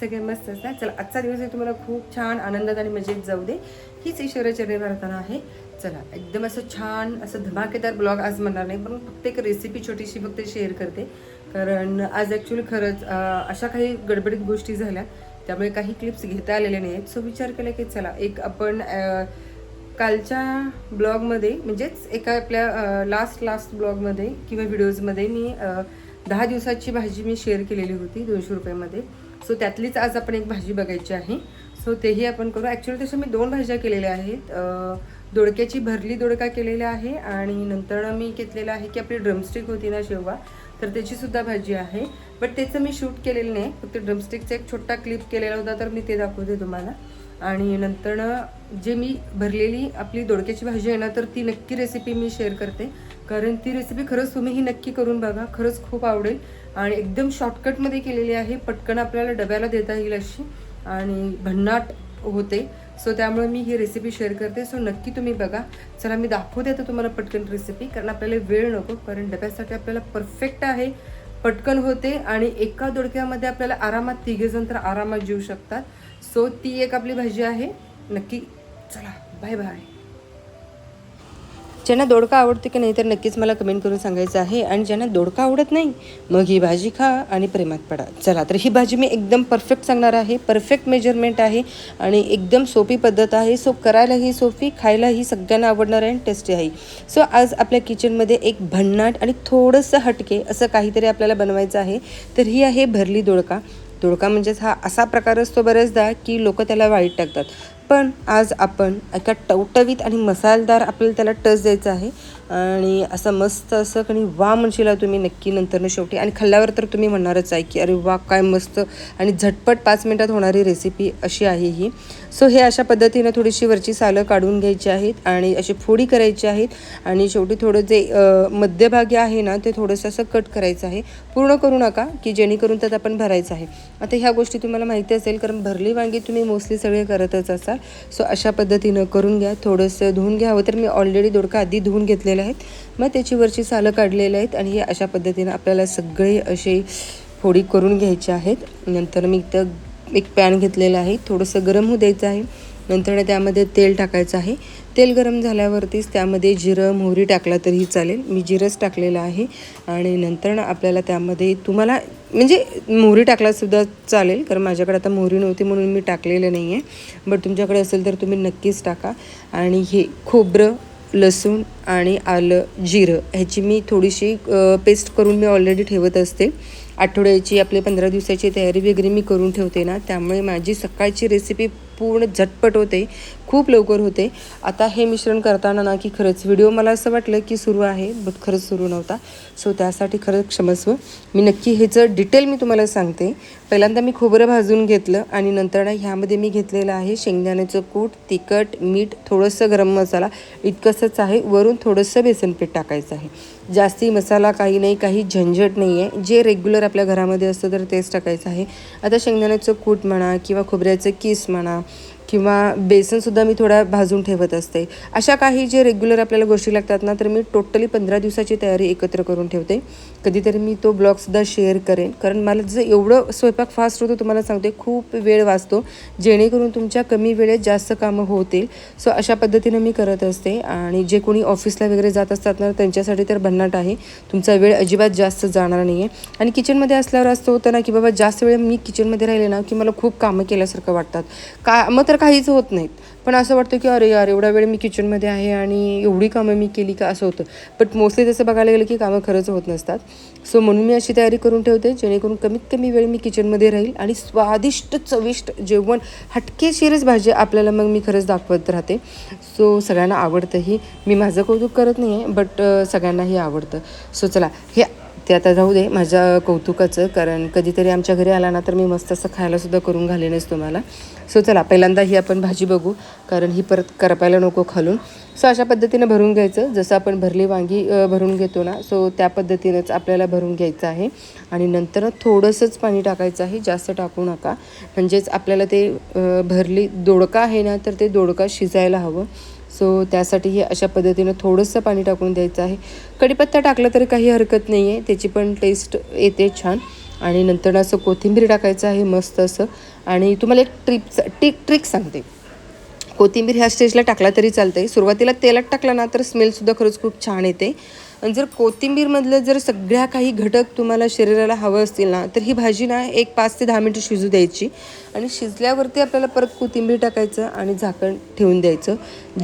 सगळे मस्त असतात. चला आजचा दिवस आहे तुम्हाला खूप छान आनंदात आणि मजेत जाऊ दे. हीच ईश्वराचर्य प्रार्थना आहे. चला एकदम असं छान असं धमाकेदार ब्लॉग आज म्हणणार नाही पण फक्त एक रेसिपी छोटीशी फक्त शेअर करते. कारण आज ॲक्च्युली खरंच अशा काही गडबडीत गोष्टी झाल्या त्यामुळे काही क्लिप्स घेता आलेल्या नाही आहेत. सो विचार केला की चला एक आपण कालच्या ब्लॉगमध्ये म्हणजेच एका आपल्या लास्ट लास्ट ब्लॉगमध्ये किंवा व्हिडिओजमध्ये मी दहा दिवसाची भाजी मी शेअर केलेली होती दोनशे रुपयामध्ये. सो त्यातलीच आज आपण एक भाजी बघायची आहे. सो तेही आपण करू. ॲक्च्युली तसं मी दोन भाज्या केलेल्या आहेत. दोडक्याची भरली दोडका केलेला आहे आणि नंतर मी घेतलेलं आहे की आपली ड्रमस्टिक होती ना शेवगा तर त्याचीसुद्धा भाजी आहे. बट त्याचं मी शूट केलेलं नाही. फक्त ड्रमस्टिकचा एक छोटा क्लिप केलेला होता तर मी ते दाखवते तुम्हाला. आणि नंतर जे मी भरलेली आपली दोडक्याची भाजी आहे ना तर ती नक्की रेसिपी मी शेअर करते. कारण ती रेसिपी खरंच तुम्ही ही नक्की करून बघा. खरंच खूप आवडेल. आणि एकदम शॉर्टकटमध्ये केलेली आहे. पटकन आपल्याला डब्याला देता येईल अशी. आणि भन्नाट होते. सो त्यामुळे मी ही रेसिपी शेअर करते. सो नक्की तुम्ही बघा. चला मी दाखवते आता तुम्हाला पटकन रेसिपी कारण आपल्याला वेळ नको कारण डब्यासाठी आपल्याला परफेक्ट आहे. पटकन होते आणि एका दोडक्यामध्ये आपल्याला आरामात तिघेजण तर आरामात जेऊ शकतात. सो ती एक आपली भाजी आहे. नक्की चला बाय बाय ज्यांना दोडका आवडते की नाही तर नक्कीच मला कमेंट करून सांगायचं आहे. आणि ज्यांना दोडका आवडत नाही मग ही भाजी खा आणि प्रेमात पडा. चला तर ही भाजी मी एकदम परफेक्ट सांगणार आहे. परफेक्ट मेजरमेंट आहे आणि एकदम सोपी पद्धत आहे. सो करायलाही सोपी खायलाही सगळ्यांना आवडणार आहे आणि टेस्टी आहे. सो आज आपल्या किचनमध्ये एक भन्नाट आणि थोडंसं हटके असं काहीतरी आपल्याला बनवायचं आहे. तर ही आहे भरली दोडका. दोडका म्हणजेच हा असा प्रकार असतो बऱ्याचदा की लोक त्याला वाईट टाकतात. पण आज आपण एका टवटवीत आणि मसालदार आपल्याला त्याला टच द्यायचा आहे. आणि असं मस्त असं आणि वा म्हणशीला तुम्ही नक्की नंतरनं शेवटी. आणि खाल्ल्यावर तर तुम्ही म्हणणारच आहे की अरे वा काय मस्त. आणि झटपट पाच मिनटात होणारी रेसिपी अशी आहे ही. सो हे अशा पद्धतीनं थोडीशी वरची सालं काढून घ्यायची आहेत आणि अशी फोडी करायची आहेत. आणि शेवटी थोडं जे मध्यभागी आहे ना ते थोडंसं असं कट करायचं आहे. पूर्ण करू नका की जेणेकरून त्यात आपण भरायचं आहे. आता ह्या गोष्टी तुम्हाला माहिती असेल कारण भरली वांगी तुम्ही मोस्टली सगळे करतच असाल. सो अशा पद्धतीनं करून घ्या. थोडंसं धुवून घ्यावं. तर मी ऑलरेडी दोडका आधी धुवून घेतलेले आहेत. मग त्याची वरची सालं काढलेली आहेत आणि हे अशा पद्धतीनं आपल्याला सगळे असे फोडी करून घ्यायचे आहेत. नंतर मी इथं एक पॅन घेतलेलं आहे. थोडंसं गरम होऊ द्यायचं आहे. नंतर त्यामध्ये तेल टाकायचं आहे. तेल गरम झाल्यावरतीच त्यामध्ये जिरं मोहरी टाकला तरीही चालेल. मी जिरंच टाकलेलं आहे. आणि नंतर आपल्याला त्यामध्ये तुम्हाला म्हणजे मोहरी टाकलासुद्धा चालेल. कारण माझ्याकडे आता मोहरी नव्हती म्हणून मी टाकलेलं नाही आहे बट तुमच्याकडे असेल तर तुम्ही नक्कीच टाका. आणि हे खोबरं लसूण आणि आलं जिरं ह्याची मी थोडीशी पेस्ट करून मी ऑलरेडी ठेवत असते. आठवड्याची आपली पंधरा दिवसाची तयारी वगैरे मी करून ठेवते ना त्यामुळे माझी सकाळची रेसिपी पूर्ण झटपट होते. खूप लवकर होते. आता हे मिश्रण करताना ना की खरंच व्हिडिओ मला असं वाटलं की सुरू आहे बट खरंच सुरू नव्हता. सो त्यासाठी खरंच क्षमस्व. मी नक्की ह्याचं डिटेल मी तुम्हाला सांगते. पहिल्यांदा मी खोबरं भाजून घेतलं आणि नंतर ना ह्यामध्ये मी घेतलेलं आहे शेंगदाण्याचं कूट तिखट मीठ थोडंसं गरम मसाला. इतकंसंच आहे. वरून थोडंसं बेसनपीठ टाकायचं आहे. जास्ती मसाला काही नाही काही झंझट नाही आहे. जे रेग्युलर आपल्या घरामध्ये असतं तर तेच टाकायचं आहे. आता शेंगदाण्याचं कूट म्हणा किंवा खोबऱ्याचं किस म्हणा किंवा बेसनसुद्धा मी थोडा भाजून ठेवत असते. अशा काही जे रेग्युलर आपल्याला गोष्टी लागतात ना तर मी टोटली पंधरा दिवसाची तयारी एकत्र करून ठेवते. कधीतरी मी तो ब्लॉगसुद्धा शेअर करेन. कारण मला जर एवढं स्वयंपाक फास्ट होतो तुम्हाला सांगते खूप वेळ वाचतो जेणेकरून तुमच्या कमी वेळेत जास्त कामं होतील. सो अशा पद्धतीनं मी करत असते. आणि जे कोणी ऑफिसला वगैरे जात असतात ना त्यांच्यासाठी तर भन्नाट आहे. तुमचा वेळ अजिबात जास्त जाणार नाही आहे आणि किचनमध्ये असल्यावर असं होतं ना की बाबा जास्त वेळ मी किचनमध्ये राहिले ना की मला खूप कामं केल्यासारखं वाटतात. का मग तर काहीच होत नाहीत. पण असं वाटतं की अरे यार एवढा वेळ मी किचनमध्ये आहे आणि एवढी कामं मी केली का? असं होतं. बट मोस्टली तसं बघायला गेलं की कामं खरंच होत नसतात. सो म्हणून मी अशी तयारी करून ठेवते जेणेकरून कमीत कमी वेळ मी किचनमध्ये राहील आणि स्वादिष्ट चविष्ट जेवण हटकेशीरच भाजी आपल्याला मग मी खरंच दाखवत राहते. सो सगळ्यांना आवडतंही. मी माझं कौतुक करत नाही आहे बट सगळ्यांनाही आवडतं. सो चला हे ते आता जाऊ दे माझ्या कौतुकाचं कारण कधीतरी आमच्या घरी आला ना तर मी मस्त असं खायलासुद्धा करून घालेनच तुम्हाला. सो चला पहिल्यांदा ही आपण भाजी बघू कारण ही परत करपायला नको खालून. सो अशा पद्धतीनं भरून घ्यायचं. जसं आपण भरली वांगी भरून घेतो ना सो त्या पद्धतीनंच आपल्याला भरून घ्यायचं आहे. आणि नंतर थोडंसंच पाणी टाकायचं आहे जास्त टाकू नका. म्हणजेच आपल्याला ते भरली दोडका आहे ना तर ते दोडका शिजायला हवं. सो त्यासाठी हे अशा पद्धतीनं थोडंसं पाणी टाकून द्यायचं आहे. कढीपत्ता टाकला तरी काही हरकत नाही आहे त्याची पण टेस्ट येते छान. आणि नंतर असं कोथिंबीर टाकायचं आहे मस्त असं. आणि तुम्हाला एक ट्रिप टिक ट्रिक सांगते. कोथिंबीर ह्या स्टेजला टाकला तरी चालतंय. सुरुवातीला तेलात टाकला ना तर स्मेलसुद्धा खरंच खूप छान येते. आणि जर कोथिंबीरमधलं जर सगळ्या काही घटक तुम्हाला शरीराला हवं असतील ना तर ही भाजी ना एक पाच ते दहा मिनटं शिजू द्यायची. आणि शिजल्यावरती आपल्याला परत कोथिंबीर टाकायचं आणि झाकण ठेवून द्यायचं.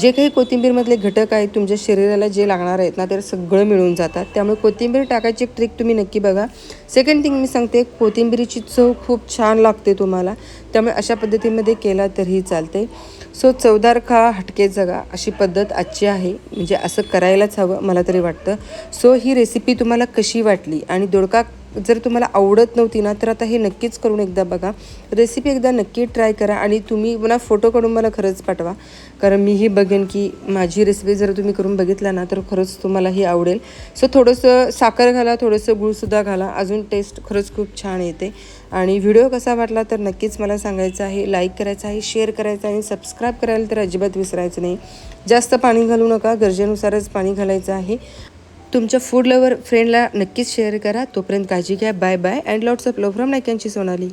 जे काही कोथिंबीरमधले घटक आहेत तुमच्या शरीराला जे लागणार आहेत ना ते सगळं मिळून जातात. त्यामुळे कोथिंबीर टाकायची एक ट्रिक तुम्ही नक्की बघा. सेकंड थिंग मी सांगते कोथिंबीरीची चव खूप छान लागते तुम्हाला. त्यामुळे अशा पद्धतीमध्ये केला तरीही चालते सो चवदार खा हटके जगा अशी पद्धत आजची आहे. म्हणजे असं करायलाच हवं मला तरी वाटतं. सो ही रेसिपी तुम्हाला कशी वाटली? आणि दोडका जर तुम्हाला आवडत नव्हती ना तर आता हे नक्कीच करून एकदा बघा. रेसिपी एकदा नक्की ट्राय करा आणि तुम्ही मला फोटो काढून मला खरंच पाठवा. कारण मीही बघेन की माझी रेसिपी जर तुम्ही करून बघितला ना तर खरंच तुम्हाला ही आवडेल. सो थोडंसं साखर घाला थोडंसं गुळसुद्धा घाला. अजून टेस्ट खरंच खूप छान येते. आणि व्हिडिओ कसा वाटला तर नक्कीच मला सांगायचं आहे लाईक करायचं आहे शेअर करायचं आहे आणि सबस्क्राईब करायला तर अजिबात विसरायचं नाही. जास्त पाणी घालू नका गरजेनुसारच पाणी घालायचं आहे. तुमच्या फूड लवर फ्रेंडला नक्कीच शेअर करा. तोपर्यंत काळजी घ्या. Bye bye and lots of love from नायकांची Sonali.